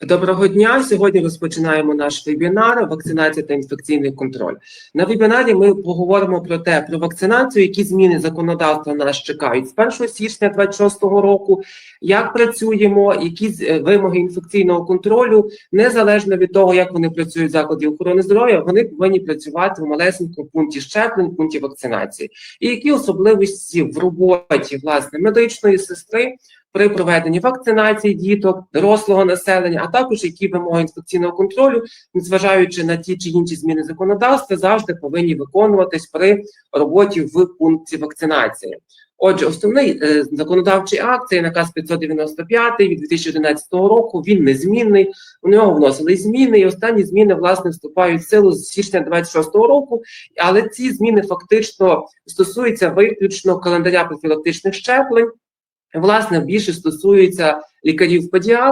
Доброго дня. Сьогодні розпочинаємо наш вебінар вакцинація та інфекційний контроль. На вебінарі ми поговоримо про те, про вакцинацію, які зміни законодавства нас чекають з 1 січня 2026 року, як працюємо, які е, вимоги інфекційного контролю, незалежно від того, як вони працюють в закладі охорони здоров'я, вони повинні працювати в малесенькому пункті щеплень, пункті вакцинації, і які особливості в роботі власне медичної сестри при проведенні вакцинації діток, дорослого населення, а також які вимоги інфекційного контролю, незважаючи на ті чи інші зміни законодавства, завжди повинні виконуватись при роботі в пункті вакцинації. Отже, основний е, законодавчий акт це наказ 595 від 2011 року. Він незмінний. У нього вносили зміни, і останні зміни власне вступають в силу з січня 26 року. Але ці зміни фактично стосуються виключно календаря профілактичних щеплень. Власне, більше стосується лікарів педіатрів